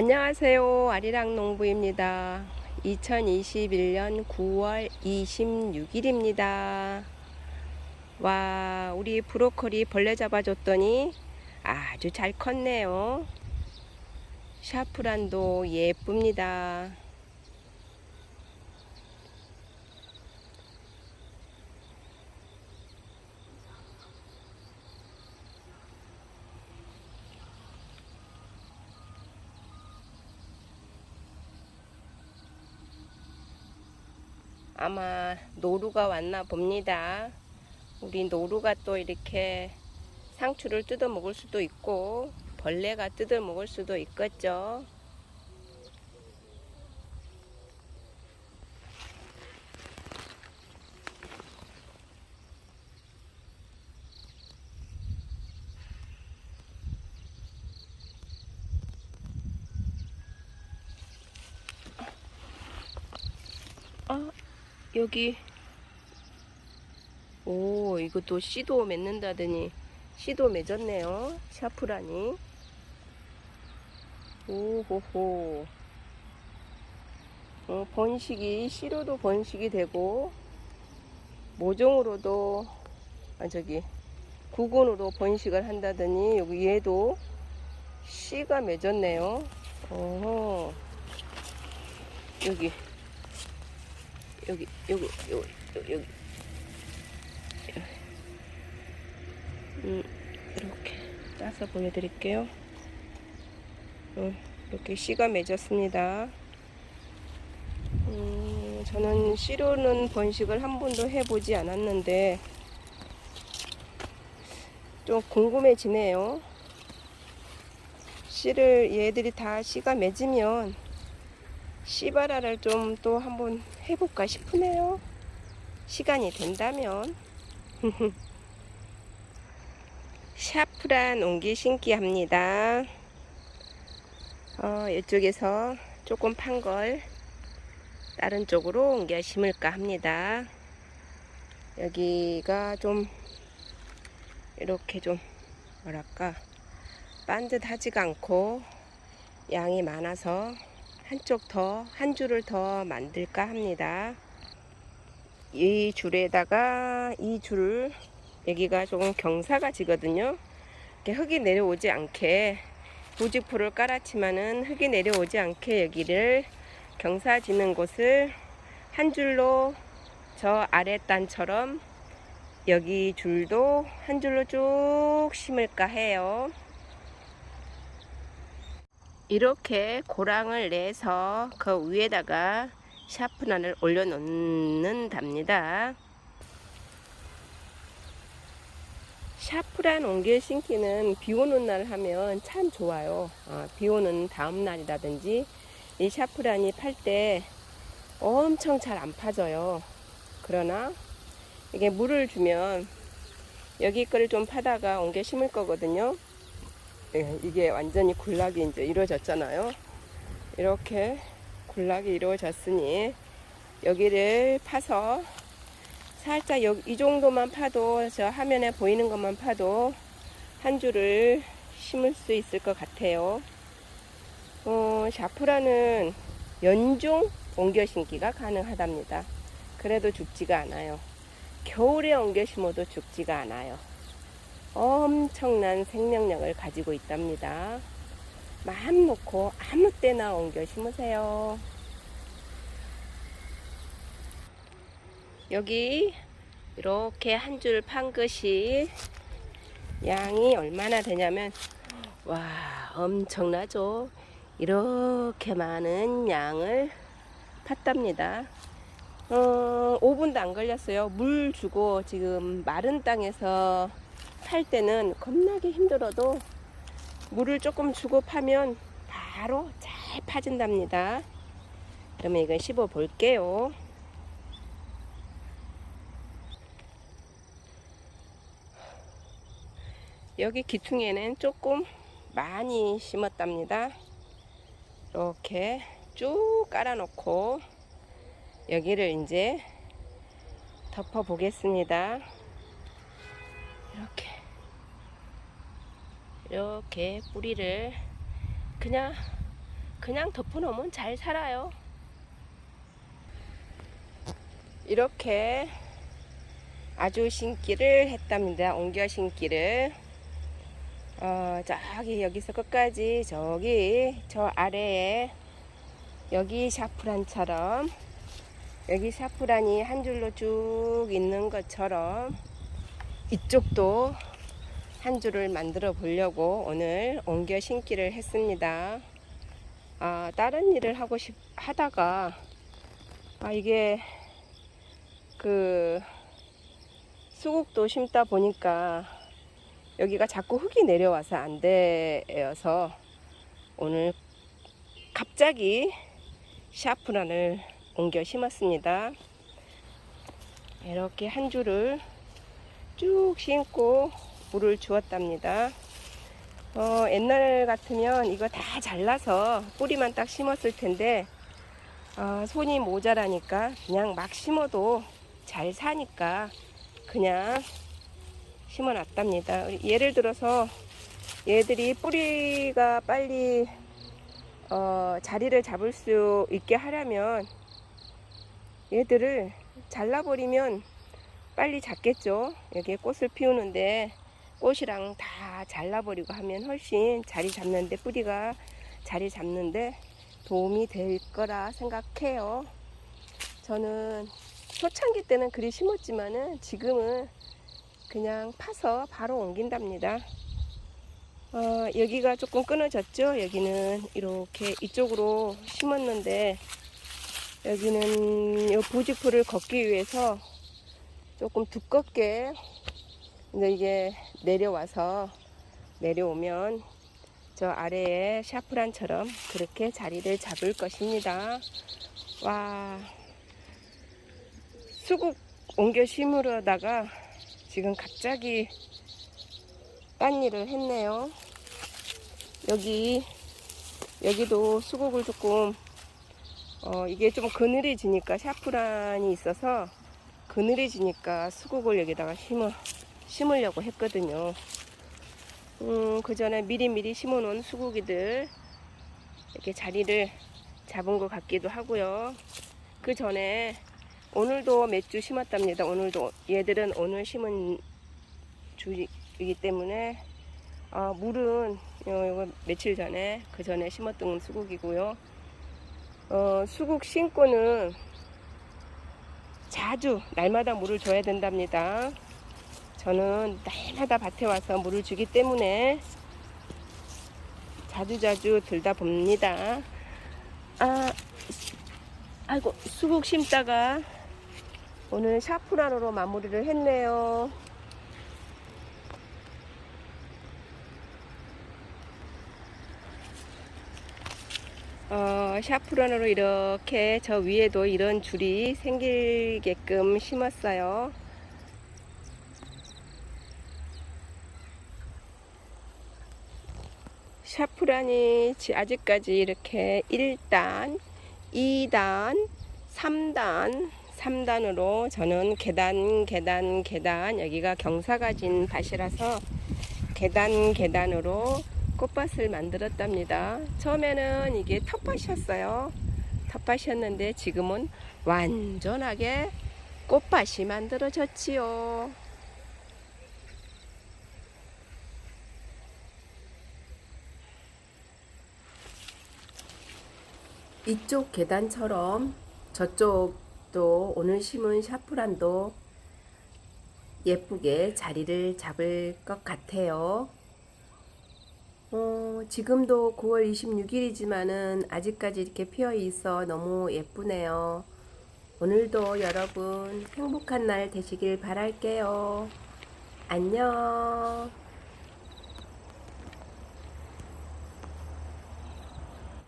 안녕하세요. 아리랑 농부입니다. 2021년 9월 26일입니다. 와, 우리 브로콜리 벌레 잡아줬더니 아주 잘 컸네요. 샤프란도 예쁩니다. 아마 노루가 왔나 봅니다. 우리 노루가 또 이렇게 상추를 뜯어 먹을 수도 있고 벌레가 뜯어 먹을 수도 있겠죠. 여기. 오 이것도 씨도 맺는다더니 씨도 맺었네요. 샤프라니. 오호호. 어, 번식이 씨로도 번식이 되고 모종으로도 아 저기 구근으로 번식을 한다더니 여기 얘도 씨가 맺었네요. 어 여기 여기 여기 여기 여기 여기 음, 이렇게 따서 보여드릴게요. 음, 이렇게 씨가 맺었습니다. 음, 저는 씨로는 번식을 한 번도 해보지 않았는데 좀 궁금해지네요. 씨를 얘들이 다 씨가 맺으면 씨바라를 좀 또 한번 해볼까 싶으네요. 시간이 된다면. 샤프란 옹기 신기 합니다. 어, 이쪽에서 조금 판 걸 다른 쪽으로 옮겨 심을까 합니다. 여기가 좀 이렇게 좀 뭐랄까 반듯하지가 않고 양이 많아서 한쪽 더, 한 줄을 더 만들까 합니다. 이 줄에다가 이 줄을 여기가 조금 경사가 지거든요. 이렇게 흙이 내려오지 않게 부직포를 깔았지만은 흙이 내려오지 않게 여기를 경사 지는 곳을 한 줄로 저 아랫단처럼 여기 줄도 한 줄로 쭉 심을까 해요. 이렇게 고랑을 내서 그 위에다가 샤프난을 올려놓는답니다. 샤프란 옮겨 신기는 비 오는 날 하면 참 좋아요. 어, 비 오는 다음 날이라든지 이 샤프란이 팔 때 엄청 잘 안 파져요. 그러나 이게 물을 주면 여기 거를 좀 파다가 옮겨 심을 거거든요. 예, 이게 완전히 군락이 이제 이루어졌잖아요. 이렇게 군락이 이루어졌으니 여기를 파서 살짝 여기, 이 정도만 파도 저 화면에 보이는 것만 파도 한 줄을 심을 수 있을 것 같아요. 어, 샤프라는 연중 옮겨 심기가 가능하답니다. 그래도 죽지가 않아요. 겨울에 옮겨 심어도 죽지가 않아요. 엄청난 생명력을 가지고 있답니다. 마음 놓고 아무 때나 옮겨 심으세요. 여기 이렇게 한 줄 판 것이 양이 얼마나 되냐면 와 엄청나죠 이렇게 많은 양을 팠답니다 어 5분도 안 걸렸어요 물 주고 지금 마른 땅에서 팔 때는 겁나게 힘들어도 물을 조금 주고 파면 바로 잘 파진답니다 그러면 이건 씹어 볼게요 여기 기퉁에는 조금 많이 심었답니다. 이렇게 쭉 깔아놓고 여기를 이제 덮어 보겠습니다. 이렇게 이렇게 뿌리를 그냥 그냥 덮어놓으면 잘 살아요. 이렇게 아주 심기를 했답니다. 옮겨 심기를. 어, 저기 여기서 끝까지 저기 저 아래에 여기 샤프란처럼 여기 샤프란이 한 줄로 쭉 있는 것처럼 이쪽도 한 줄을 만들어 보려고 오늘 옮겨 심기를 했습니다. 아, 다른 일을 하고 싶, 하다가, 아, 이게, 그, 수국도 심다 보니까 여기가 자꾸 흙이 내려와서 안 되어서 오늘 갑자기 샤프란을 옮겨 심었습니다. 이렇게 한 줄을 쭉 심고 물을 주었답니다. 어, 옛날 같으면 이거 다 잘라서 뿌리만 딱 심었을 텐데 어, 손이 모자라니까 그냥 막 심어도 잘 사니까 그냥 심어 놨답니다. 예를 들어서 얘들이 뿌리가 빨리 어, 자리를 잡을 수 있게 하려면 얘들을 잘라버리면 빨리 잡겠죠. 여기에 꽃을 피우는데 꽃이랑 다 잘라버리고 하면 훨씬 자리 잡는데 뿌리가 자리 잡는데 도움이 될 거라 생각해요. 저는 초창기 때는 그리 심었지만은 지금은 그냥 파서 바로 옮긴답니다. 어, 여기가 조금 끊어졌죠? 여기는 이렇게 이쪽으로 심었는데 여기는 이 부직포를 걷기 위해서 조금 두껍게 근데 이게 내려와서 내려오면 저 아래에 샤프란처럼 그렇게 자리를 잡을 것입니다. 와 수국 옮겨 심으려다가 지금 갑자기 딴 일을 했네요. 여기 여기도 수국을 조금 어 이게 좀 그늘해지니까 샤프란이 있어서 그늘해지니까 수국을 여기다가 심어 심으려고 했거든요. 음, 그 전에 미리미리 심어 놓은 수국이들 이렇게 자리를 잡은 것 같기도 하고요. 그 전에 오늘도 몇 주 심었답니다. 오늘도 얘들은 오늘 심은 주이기 때문에 어, 물은 이거 며칠 전에 그 전에 심었던 수국이고요. 어, 수국 심고는 자주 날마다 물을 줘야 된답니다. 저는 날마다 밭에 와서 물을 주기 때문에 자주자주 들다 봅니다. 아, 아이고, 수국 심다가 오늘 샤프란으로 마무리를 했네요. 어, 샤프란으로 이렇게 저 위에도 이런 줄이 생기게끔 심었어요. 샤프란이 지- 아직까지 이렇게 1단, 2단, 3단, 3단으로 저는 계단, 계단, 계단, 여기가 경사가진 밭이라서 계단, 계단으로 꽃밭을 만들었답니다. 처음에는 이게 텃밭이었어요. 텃밭이었는데 지금은 완전하게 꽃밭이 만들어졌지요. 이쪽 계단처럼 저쪽도 오늘 심은 샤프란도 예쁘게 자리를 잡을 것 같아요. 어, 지금도 9월 26일이지만은 아직까지 이렇게 피어 있어 너무 예쁘네요. 오늘도 여러분 행복한 날 되시길 바랄게요. 안녕.